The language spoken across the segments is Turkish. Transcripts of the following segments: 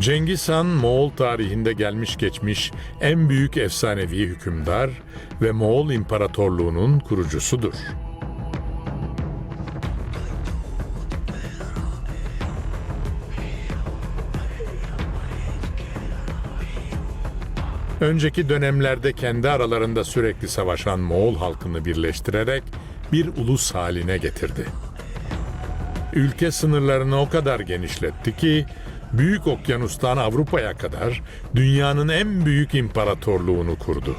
Cengiz Han Moğol tarihinde gelmiş geçmiş en büyük efsanevi hükümdar ve Moğol İmparatorluğu'nun kurucusudur. Önceki dönemlerde kendi aralarında sürekli savaşan Moğol halkını birleştirerek bir ulus haline getirdi. Ülke sınırlarını o kadar genişletti ki Büyük Okyanus'tan Avrupa'ya kadar dünyanın en büyük imparatorluğunu kurdu.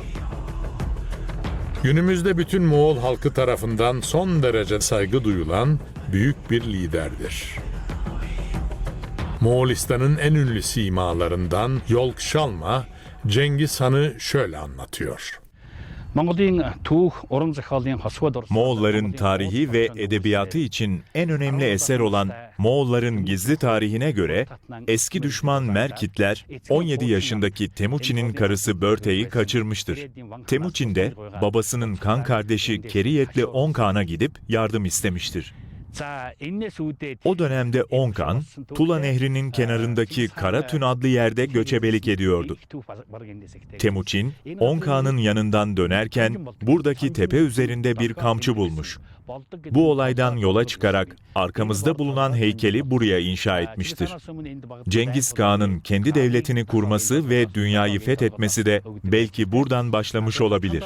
Günümüzde bütün Moğol halkı tarafından son derece saygı duyulan büyük bir liderdir. Moğolistan'ın en ünlü simalarından Yolk Şalma, Cengiz Han'ı şöyle anlatıyor. Moğolların tarihi ve edebiyatı için en önemli eser olan Moğolların gizli tarihine göre eski düşman Merkitler 17 yaşındaki Temuçin'in karısı Börte'yi kaçırmıştır. Temuçin de babasının kan kardeşi Keriyetli Onkan'a gidip yardım istemiştir. O dönemde Onkan, Tula Nehri'nin kenarındaki Karatün adlı yerde göçebelik ediyordu. Temuçin, Onkan'ın yanından dönerken buradaki tepe üzerinde bir kamçı bulmuş. Bu olaydan yola çıkarak arkamızda bulunan heykeli buraya inşa etmiştir. Cengiz Kağan'ın kendi devletini kurması ve dünyayı fethetmesi de belki buradan başlamış olabilir.